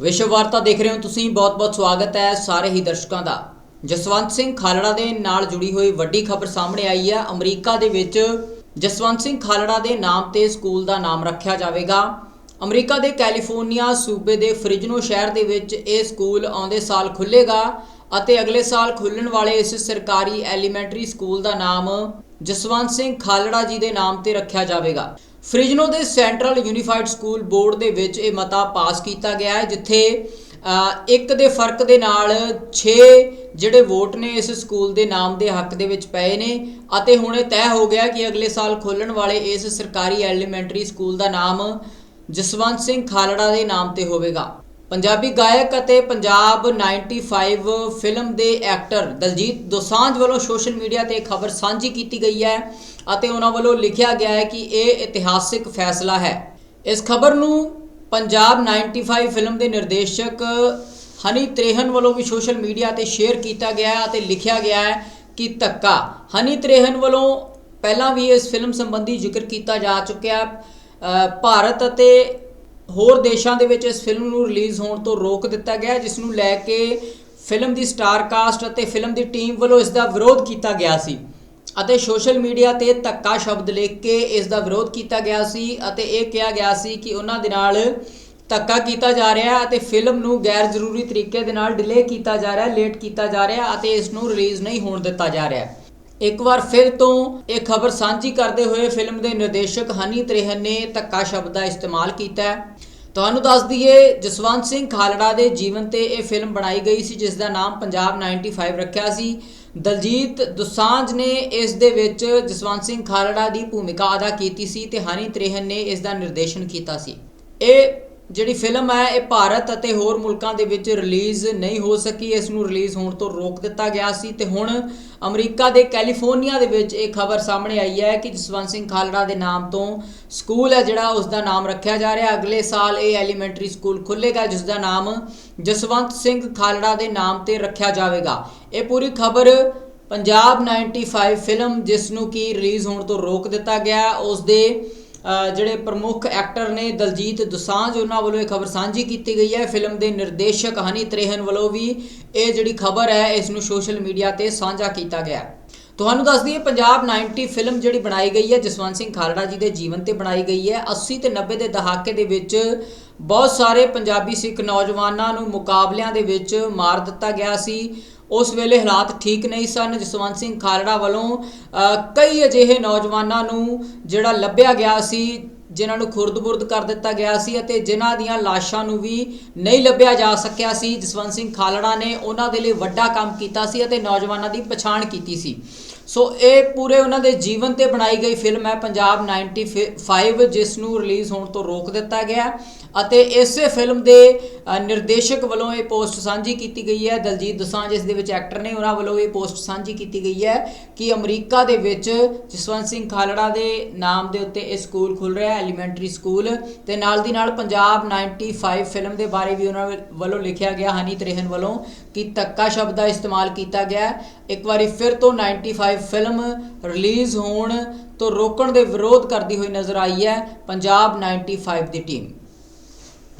ਵਿਸ਼ਵ ਵਾਰਤਾ ਦੇਖ ਰਹੇ ਹੋ ਤੁਸੀਂ, ਬਹੁਤ-ਬਹੁਤ ਸਵਾਗਤ ਹੈ ਸਾਰੇ ਹੀ ਦਰਸ਼ਕਾਂ ਦਾ। ਜਸਵੰਤ ਸਿੰਘ ਖਾਲੜਾ ਦੇ ਨਾਲ ਜੁੜੀ ਹੋਈ ਵੱਡੀ ਖਬਰ ਸਾਹਮਣੇ ਆਈ ਹੈ। ਅਮਰੀਕਾ ਦੇ ਵਿੱਚ ਜਸਵੰਤ ਸਿੰਘ ਖਾਲੜਾ ਦੇ ਨਾਮ ਤੇ ਸਕੂਲ ਦਾ ਨਾਮ ਰੱਖਿਆ ਜਾਵੇਗਾ। ਅਮਰੀਕਾ ਦੇ ਕੈਲੀਫੋਰਨੀਆ ਸੂਬੇ ਦੇ ਫ੍ਰਿਜਨੋ ਸ਼ਹਿਰ ਦੇ ਵਿੱਚ ਇਹ ਸਕੂਲ ਆਉਂਦੇ ਸਾਲ ਖੁੱਲੇਗਾ ਅਤੇ ਅਗਲੇ ਸਾਲ ਖੁੱਲਣ ਵਾਲੇ ਇਸ ਸਰਕਾਰੀ ਐਲੀਮੈਂਟਰੀ ਸਕੂਲ ਦਾ ਨਾਮ ਜਸਵੰਤ ਸਿੰਘ ਖਾਲੜਾ ਜੀ ਦੇ ਨਾਮ ਤੇ ਰੱਖਿਆ ਜਾਵੇਗਾ। ਫ੍ਰਿਜਨੋ ਦੇ ਸੈਂਟਰਲ ਯੂਨੀਫਾਈਡ ਸਕੂਲ ਬੋਰਡ ਦੇ ਵਿੱਚ ਇਹ ਮਤਾ ਪਾਸ ਕੀਤਾ ਗਿਆ ਹੈ, ਜਿੱਥੇ ਇੱਕ ਦੇ ਫ਼ਰਕ ਦੇ ਨਾਲ 6 ਜਿਹੜੇ ਵੋਟ ਨੇ ਇਸ ਸਕੂਲ ਦੇ ਨਾਮ ਦੇ ਹੱਕ ਦੇ ਵਿੱਚ ਪਏ ਨੇ ਅਤੇ ਹੁਣ ਇਹ ਤੈਅ ਹੋ ਗਿਆ ਕਿ ਅਗਲੇ ਸਾਲ ਖੋਲਣ ਵਾਲੇ ਇਸ ਸਰਕਾਰੀ ਐਲੀਮੈਂਟਰੀ ਸਕੂਲ ਦਾ ਨਾਮ ਜਸਵੰਤ ਸਿੰਘ ਖਾਲੜਾ ਦੇ ਨਾਮ ਤੇ ਹੋਵੇਗਾ। ਪੰਜਾਬੀ ਗਾਇਕ ਅਤੇ ਪੰਜਾਬ 95 ਫਿਲਮ ਦੇ ਐਕਟਰ ਦਲਜੀਤ ਦੋਸਾਂਝ ਵੱਲੋਂ ਸੋਸ਼ਲ ਮੀਡੀਆ ਤੇ ਖਬਰ ਸਾਂਝੀ ਕੀਤੀ ਗਈ ਹੈ ਅਤੇ ਉਹਨਾਂ ਵੱਲੋਂ ਲਿਖਿਆ ਗਿਆ ਹੈ ਕਿ ਇਹ ਇਤਿਹਾਸਿਕ ਫੈਸਲਾ ਹੈ। ਇਸ ਖਬਰ ਨੂੰ ਪੰਜਾਬ 95 ਫਿਲਮ ਦੇ ਨਿਰਦੇਸ਼ਕ ਹਨੀ ਤ੍ਰੇਹਨ ਵੱਲੋਂ ਵੀ ਸੋਸ਼ਲ ਮੀਡੀਆ ਤੇ ਸ਼ੇਅਰ ਕੀਤਾ ਗਿਆ ਹੈ ਅਤੇ ਲਿਖਿਆ ਗਿਆ ਹੈ ਕਿ ਧੱਕਾ। ਹਨੀ ਤ੍ਰੇਹਨ ਵੱਲੋਂ ਪਹਿਲਾਂ ਵੀ ਇਸ ਫਿਲਮ ਸੰਬੰਧੀ ਜ਼ਿਕਰ ਕੀਤਾ ਜਾ ਚੁੱਕਿਆ। ਭਾਰਤ ਅਤੇ ਹੋਰ ਦੇਸ਼ਾਂ ਦੇ ਵਿੱਚ ਇਸ ਫਿਲਮ ਨੂੰ ਰਿਲੀਜ਼ ਹੋਣ ਤੋਂ ਰੋਕ ਦਿੱਤਾ ਗਿਆ ਜਿਸ ਨੂੰ ਲੈ ਕੇ ਫਿਲਮ ਦੀ ਸਟਾਰ ਕਾਸਟ ਅਤੇ ਫਿਲਮ ਦੀ ਟੀਮ ਵੱਲੋਂ ਇਸ ਦਾ ਵਿਰੋਧ ਕੀਤਾ ਗਿਆ ਸੀ। ਅਤੇ ਸੋਸ਼ਲ ਮੀਡੀਆ ਤੇ ਧੱਕਾ ਸ਼ਬਦ ਲਿਖ ਕੇ ਇਸ ਦਾ ਵਿਰੋਧ ਕੀਤਾ ਗਿਆ ਸੀ ਅਤੇ ਇਹ ਕਿਹਾ ਗਿਆ ਸੀ ਕਿ ਉਹਨਾਂ ਦੇ ਨਾਲ ਧੱਕਾ ਕੀਤਾ ਜਾ ਰਿਹਾ ਹੈ ਅਤੇ ਫਿਲਮ ਨੂੰ ਗੈਰ ਜ਼ਰੂਰੀ ਤਰੀਕੇ ਦੇ ਨਾਲ ਡਿਲੇ ਕੀਤਾ ਜਾ ਰਿਹਾ ਹੈ ਲੇਟ ਕੀਤਾ ਜਾ ਰਿਹਾ ਅਤੇ ਇਸ ਨੂੰ ਰਿਲੀਜ਼ ਨਹੀਂ ਹੋਣ ਦਿੱਤਾ ਜਾ ਰਿਹਾ ਹੈ। ਇੱਕ ਵਾਰ ਫਿਰ ਤੋਂ ਇਹ ਖਬਰ ਸਾਂਝੀ ਕਰਦੇ ਹੋਏ ਫਿਲਮ ਦੇ ਨਿਰਦੇਸ਼ਕ ਹਨੀ ਤ੍ਰੇਹਨ ਨੇ ਧੱਕਾ ਸ਼ਬਦ ਦਾ ਇਸਤੇਮਾਲ ਕੀਤਾ ਹੈ। ਤੁਹਾਨੂੰ ਦੱਸ ਦਈਏ, ਜਸਵੰਤ ਸਿੰਘ ਖਾਲੜਾ ਦੇ ਜੀਵਨ ਤੇ ਇਹ ਫਿਲਮ ਬਣਾਈ ਗਈ ਸੀ, ਜਿਸ ਦਾ ਨਾਮ ਪੰਜਾਬ 95 ਰੱਖਿਆ ਸੀ। ਦਲਜੀਤ ਦੁਸਾਂਝ ਨੇ ਇਸ ਦੇ ਵਿੱਚ ਜਸਵੰਤ ਸਿੰਘ ਖਾਲੜਾ ਦੀ ਭੂਮਿਕਾ ਅਦਾ ਕੀਤੀ ਸੀ ਤੇ ਹਨੀ ਤ੍ਰੇਹਨ ਨੇ ਇਸ ਦਾ ਨਿਰਦੇਸ਼ਨ ਕੀਤਾ ਸੀ। ਇਹ ਜਿਹੜੀ ਫਿਲਮ ਹੈ, ਇਹ ਭਾਰਤ ਅਤੇ ਹੋਰ ਮੁਲਕਾਂ ਦੇ ਵਿੱਚ ਰਿਲੀਜ਼ ਨਹੀਂ ਹੋ ਸਕੀ। ਇਸ ਨੂੰ ਰਿਲੀਜ਼ ਹੋਣ ਤੋਂ ਰੋਕ ਦਿੱਤਾ ਗਿਆ ਸੀ ਤੇ ਹੁਣ ਅਮਰੀਕਾ ਦੇ ਕੈਲੀਫੋਰਨੀਆ ਦੇ ਵਿੱਚ ਇਹ ਖਬਰ ਸਾਹਮਣੇ ਆਈ ਹੈ ਕਿ ਜਸਵੰਤ ਸਿੰਘ ਖਾਲੜਾ ਦੇ ਨਾਮ ਤੋਂ ਸਕੂਲ ਹੈ, ਜਿਹੜਾ ਉਸ ਦਾ ਨਾਮ ਰੱਖਿਆ ਜਾ ਰਿਹਾ। ਅਗਲੇ ਸਾਲ ਇਹ ਐਲੀਮੈਂਟਰੀ ਸਕੂਲ ਖੁੱਲੇਗਾ ਜਿਸ ਦਾ ਨਾਮ ਜਸਵੰਤ ਸਿੰਘ ਖਾਲੜਾ ਦੇ ਨਾਮ ਤੇ ਰੱਖਿਆ ਜਾਵੇਗਾ। ਇਹ ਪੂਰੀ ਖਬਰ ਪੰਜਾਬ 95 ਫਿਲਮ, ਜਿਸ ਨੂੰ ਕੀ ਰਿਲੀਜ਼ ਹੋਣ ਤੋਂ ਰੋਕ ਦਿੱਤਾ ਗਿਆ, ਉਸ ਦੇ ਜਿਹੜੇ ਪ੍ਰਮੁੱਖ ਐਕਟਰ ਨੇ ਦਲਜੀਤ ਦੁਸਾਂਝ, ਉਹਨਾਂ ਵੱਲੋਂ ਇਹ ਖਬਰ ਸਾਂਝੀ ਕੀਤੀ ਗਈ ਹੈ। ਫਿਲਮ ਦੇ ਨਿਰਦੇਸ਼ਕ ਹਨੀ ਤ੍ਰੇਹਨ ਵੱਲੋਂ ਵੀ ਇਹ ਜਿਹੜੀ ਖਬਰ ਹੈ, ਇਸ ਨੂੰ ਸੋਸ਼ਲ ਮੀਡੀਆ ਤੇ ਸਾਂਝਾ ਕੀਤਾ ਗਿਆ ਹੈ। ਤੁਹਾਨੂੰ ਦੱਸ ਦਈਏ ਪੰਜਾਬ 90 ਫਿਲਮ ਜਿਹੜੀ ਬਣਾਈ ਗਈ ਹੈ, ਜਸਵੰਤ ਸਿੰਘ ਖਾਲੜਾ ਜੀ ਦੇ ਜੀਵਨ ਤੇ ਬਣਾਈ ਗਈ ਹੈ। 80 ਤੇ 90 ਦੇ ਦਹਾਕੇ ਦੇ ਵਿੱਚ ਬਹੁਤ ਸਾਰੇ ਪੰਜਾਬੀ ਸਿੱਖ ਨੌਜਵਾਨਾਂ ਨੂੰ ਮੁਕਾਬਲਿਆਂ ਦੇ ਵਿੱਚ ਮਾਰ ਦਿੱਤਾ ਗਿਆ ਸੀ। ਉਸ ਵੇਲੇ ਹਾਲਾਤ ਠੀਕ ਨਹੀਂ ਸਨ। ਜਸਵੰਤ ਸਿੰਘ ਖਾਲੜਾ ਵੱਲੋਂ ਕਈ ਅਜਿਹੇ ਨੌਜਵਾਨਾਂ ਨੂੰ ਜਿਹੜਾ ਲੱਭਿਆ ਗਿਆ ਸੀ, ਜਿਨ੍ਹਾਂ ਨੂੰ ਖੁਰਦ-ਬੁਰਦ ਕਰ ਦਿੱਤਾ ਗਿਆ ਸੀ ਅਤੇ ਜਿਨ੍ਹਾਂ ਦੀਆਂ ਲਾਸ਼ਾਂ ਨੂੰ ਵੀ ਨਹੀਂ ਲੱਭਿਆ ਜਾ ਸਕਿਆ ਸੀ। ਜਸਵੰਤ ਸਿੰਘ ਖਾਲੜਾ ਨੇ ਉਹਨਾਂ ਦੇ ਲਈ ਵੱਡਾ ਕੰਮ ਕੀਤਾ ਸੀ ਅਤੇ ਨੌਜਵਾਨਾਂ ਦੀ ਪਛਾਣ ਕੀਤੀ ਸੀ। ਸੋ ਇਹ ਪੂਰੇ ਉਹਨਾਂ ਦੇ ਜੀਵਨ ਤੇ ਬਣਾਈ ਗਈ ਫਿਲਮ ਹੈ ਪੰਜਾਬ 95 ਜਿਸ ਨੂੰ ਰਿਲੀਜ਼ ਹੋਣ ਤੋਂ ਰੋਕ ਦਿੱਤਾ ਗਿਆ ਅਤੇ ਇਸੇ ਫਿਲਮ ਦੇ ਨਿਰਦੇਸ਼ਕ ਵੱਲੋਂ ਇਹ ਪੋਸਟ ਸਾਂਝੀ ਕੀਤੀ ਗਈ ਹੈ। ਦਲਜੀਤ ਦੋਸਾਂਝ ਇਸ ਦੇ ਵਿੱਚ ਐਕਟਰ ਨੇ, ਉਹਨਾਂ ਵੱਲੋਂ ਇਹ ਪੋਸਟ ਸਾਂਝੀ ਕੀਤੀ ਗਈ ਹੈ ਕਿ ਅਮਰੀਕਾ ਦੇ ਵਿੱਚ ਜਸਵੰਤ ਸਿੰਘ ਖਾਲੜਾ ਦੇ ਨਾਮ ਦੇ ਉੱਤੇ ਇਹ ਸਕੂਲ ਖੁੱਲ ਰਿਹਾ ਹੈ ਐਲੀਮੈਂਟਰੀ ਸਕੂਲ ਤੇ ਨਾਲ ਦੀ ਨਾਲ ਪੰਜਾਬ 95 ਫਿਲਮ ਦੇ ਬਾਰੇ ਵੀ ਉਹਨਾਂ ਵੱਲੋਂ ਲਿਖਿਆ ਗਿਆ, ਹਨੀ ਤ੍ਰੇਹਨ ਵੱਲੋਂ ਕਿ ਧੱਕਾ ਸ਼ਬਦ ਦਾ ਇਸਤੇਮਾਲ ਕੀਤਾ ਗਿਆ ਇੱਕ ਵਾਰੀ ਫਿਰ ਤੋਂ 95 ਫਿਲਮ ਰਿਲੀਜ਼ ਹੋਣ ਤੋਂ ਰੋਕਣ ਦੇ ਵਿਰੋਧ ਕਰਦੀ ਹੋਈ ਨਜ਼ਰ ਆਈ ਹੈ ਪੰਜਾਬ 95 ਦੀ ਟੀਮ